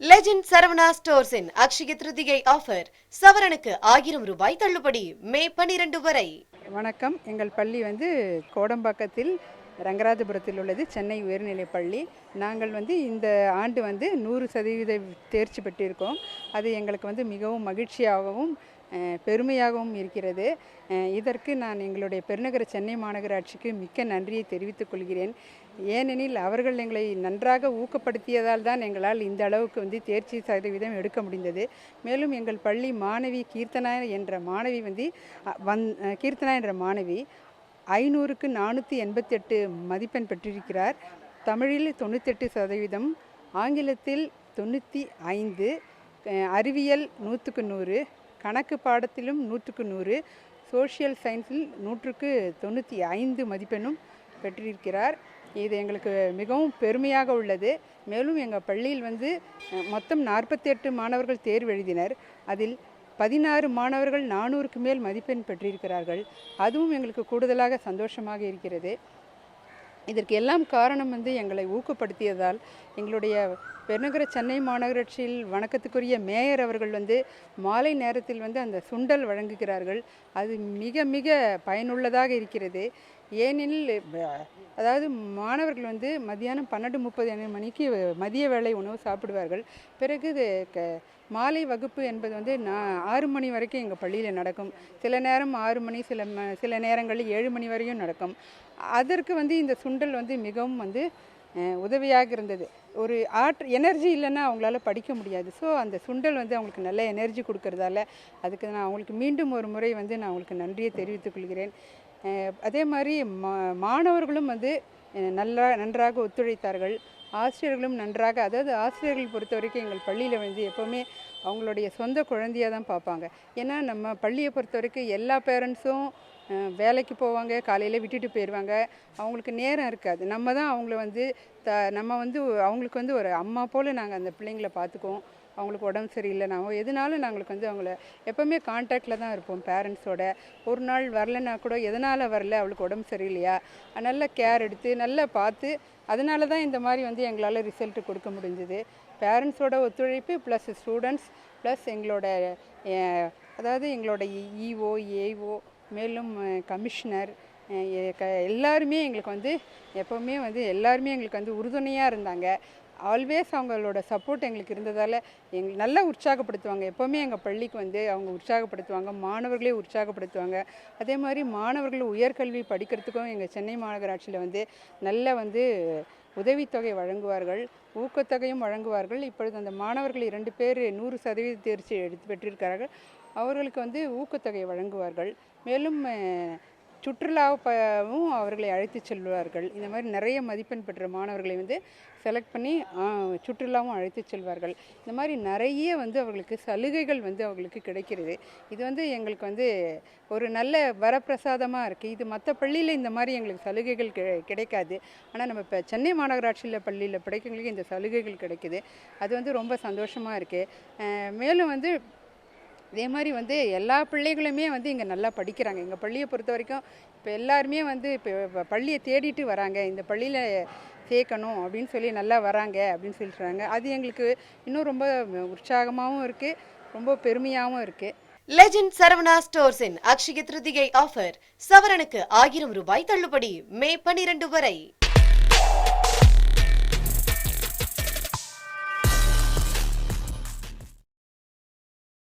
Legend Saravana ஸ்டோர்ஸின் Akshaya Tritiya offer சவரனுக்கு ஆயிரம் ரூபாய் தள்ளுபடி மே பனிரெண்டு வரை. வணக்கம். எங்கள் பள்ளி வந்து கோடம்பாக்கத்தில் ரங்கராஜபுரத்தில் உள்ளது சென்னை உயர்நிலைப் பள்ளி. நாங்கள் வந்து இந்த ஆண்டு வந்து நூறு சதவீத தேர்ச்சி பெற்றிருக்கோம். அது எங்களுக்கு வந்து மிகவும் மகிழ்ச்சியாகவும் பெருமையாகவும் இருக்கிறது. இதற்கு நான் எங்களுடைய பெருநகர சென்னை மாநகராட்சிக்கு மிக்க நன்றியை தெரிவித்துக் கொள்கிறேன். ஏனெனில் அவர்கள் எங்களை நன்றாக ஊக்கப்படுத்தியதால் தான் எங்களால் இந்த அளவுக்கு வந்து தேர்ச்சி சதவீதம் எடுக்க முடிந்தது. மேலும் எங்கள் பள்ளி மாணவி கீர்த்தனா என்ற மாணவி வந்து வந் கீர்த்தனா என்ற மாணவி ஐநூறுக்கு நானூற்றி எண்பத்தெட்டு மதிப்பெண் பெற்றிருக்கிறார். தமிழில் தொண்ணூத்தெட்டு சதவீதம் ஆங்கிலத்தில் தொண்ணூற்றி ஐந்து அறிவியல் நூற்றுக்கு நூறு கணக்கு பாடத்திலும் நூற்றுக்கு நூறு சோஷியல் சயின்ஸில் நூற்றுக்கு தொண்ணூற்றி ஐந்து மதிப்பெண்ணும் பெற்றிருக்கிறார். இது எங்களுக்கு மிகவும் பெருமையாக உள்ளது. மேலும் எங்கள் பள்ளியில் வந்து மொத்தம் நாற்பத்தி எட்டு மாணவர்கள் தேர்வு எழுதினர். அதில் பதினாறு மாணவர்கள் நானூறுக்கு மேல் மதிப்பெண் பெற்றிருக்கிறார்கள். அதுவும் எங்களுக்கு கூடுதலாக சந்தோஷமாக இருக்கிறது. இதற்கு எல்லாம் காரணம் வந்து எங்களை ஊக்கப்படுத்தியதால் எங்களுடைய பெருநகர சென்னை மாநகராட்சியில் வணக்கத்துக்குரிய மேயர் அவர்கள் வந்து மாலை நேரத்தில் வந்து அந்த சுண்டல் வழங்குகிறார்கள். அது மிக மிக பயனுள்ளதாக இருக்கிறது. ஏனெனில் அதாவது மாணவர்கள் வந்து மதியானம் பன்னெண்டு முப்பது மணிக்கு மதிய வேளை உணவு சாப்பிடுவார்கள். பிறகு இது க மாலை வகுப்பு என்பது வந்து நான் ஆறு மணி வரைக்கும் எங்கள் பள்ளியில் நடக்கும். சில நேரம் ஆறு மணி சில ம சில நேரங்களில் ஏழு மணி வரையும் நடக்கும். அதற்கு வந்து இந்த சுண்டல் வந்து மிகவும் வந்து உதவியாக இருந்தது. ஒரு ஆற்று எனர்ஜி இல்லைன்னா அவங்களால படிக்க முடியாது. ஸோ அந்த சுண்டல் வந்து அவங்களுக்கு நல்ல எனர்ஜி கொடுக்கறதால அதுக்கு நான் அவங்களுக்கு மீண்டும் ஒரு முறை வந்து நான் அவங்களுக்கு நன்றியை தெரிவித்துக் கொள்கிறேன். அதே மாதிரி மா மாணவர்களும் வந்து நல்லா நன்றாக ஒத்துழைத்தார்கள். ஆசிரியர்களும் நன்றாக அதாவது ஆசிரியர்கள் பொறுத்த வரைக்கும் எங்கள் பள்ளியில் வந்து எப்போவுமே அவங்களுடைய சொந்த குழந்தையாக தான் பார்ப்பாங்க. ஏன்னா நம்ம பள்ளியை பொறுத்த வரைக்கும் எல்லா பேரண்ட்ஸும் வேலைக்கு போவாங்க காலையில் விட்டுட்டு போயிடுவாங்க அவங்களுக்கு நேரம் இருக்காது. நம்ம தான் அவங்கள வந்து த நம்ம வந்து அவங்களுக்கு வந்து ஒரு அம்மா போல் நாங்கள் அந்த பிள்ளைங்களை பார்த்துக்குவோம். அவங்களுக்கு உடம்பு சரியில்லைனாவோ எதுனாலும் நாங்களுக்கு வந்து அவங்கள எப்போவுமே காண்டாக்டில் தான் இருப்போம் பேரண்ட்ஸோட ஒரு நாள் வரலைன்னா கூட எதனால் வரல? அவளுக்கு உடம்பு சரியில்லையா? நல்ல கேர் எடுத்து நல்லா பார்த்து அதனால தான் இந்த மாதிரி வந்து எங்களால் ரிசல்ட் கொடுக்க முடிஞ்சது. பேரண்ட்ஸோட ஒத்துழைப்பு ப்ளஸ் ஸ்டூடெண்ட்ஸ் ப்ளஸ் எங்களோட அதாவது எங்களோட இஓ ஏஓ மேலும் கமிஷனர் எல்லாருமே எங்களுக்கு வந்து எப்போவுமே வந்து எல்லாருமே எங்களுக்கு வந்து உறுதுணையாக இருந்தாங்க. ஆல்வேஸ் அவங்களோட சப்போர்ட் எங்களுக்கு இருந்ததால் எங் நல்லா உற்சாகப்படுத்துவாங்க. எப்போவுமே எங்கள் பள்ளிக்கு வந்து அவங்க உற்சாகப்படுத்துவாங்க மாணவர்களே உற்சாகப்படுத்துவாங்க. அதே மாதிரி மாணவர்கள் உயர்கல்வி படிக்கிறதுக்கும் எங்கள் சென்னை மாநகராட்சியில் வந்து நல்ல வந்து உதவித்தொகை வழங்குவார்கள் ஊக்கத்தொகையும் வழங்குவார்கள். இப்பொழுது அந்த மாணவர்கள் இரண்டு பேர் நூறு சதவீத தேர்ச்சி எடுத்து பெற்றிருக்கிறார்கள். அவர்களுக்கு வந்து ஊக்கத்தொகை வழங்குவார்கள். மேலும் சுற்றுலாவும் அவர்களை அழைத்து செல்வார்கள். இந்த மாதிரி நிறைய மதிப்பெண் பெற்ற மாணவர்களை வந்து செலக்ட் பண்ணி சுற்றுலாவும் அழைத்து செல்வார்கள். இந்த மாதிரி நிறைய வந்து அவர்களுக்கு சலுகைகள் வந்து அவர்களுக்கு கிடைக்கிறது. இது வந்து எங்களுக்கு வந்து ஒரு நல்ல வரப்பிரசாதமாக இருக்குது இது மற்ற பள்ளியில் இந்த மாதிரி எங்களுக்கு சலுகைகள் கி- கிடைக்காது. ஆனால் நம்ம இப்போ சென்னை மாநகராட்சியில் பள்ளியில் படிக்கிறவங்களுக்கு இந்த சலுகைகள் கிடைக்குது. அது வந்து ரொம்ப சந்தோஷமாக இருக்குது மேலும் வந்து அதே மாதிரி வந்து எல்லா பிள்ளைகளுமே வந்து இங்கே நல்லா படிக்கிறாங்க. எங்கள் பள்ளியை பொறுத்த வரைக்கும் இப்போ எல்லாருமே வந்து இப்போ பள்ளியை தேடிட்டு வராங்க. இந்த பள்ளியில் சேர்க்கணும் அப்படின்னு சொல்லி நல்லா வராங்க அப்படின்னு சொல்லிட்டுறாங்க அது எங்களுக்கு இன்னும் ரொம்ப உற்சாகமாகவும் இருக்குது ரொம்ப பெருமையாகவும் இருக்குது லெஜெண்ட் சரவணா ஸ்டோர்ஸின் அக்ஷய திருதிகை ஆஃபர் சவரனுக்கு ஆயிரம் ரூபாய் தள்ளுபடி மே பனிரெண்டு வரை.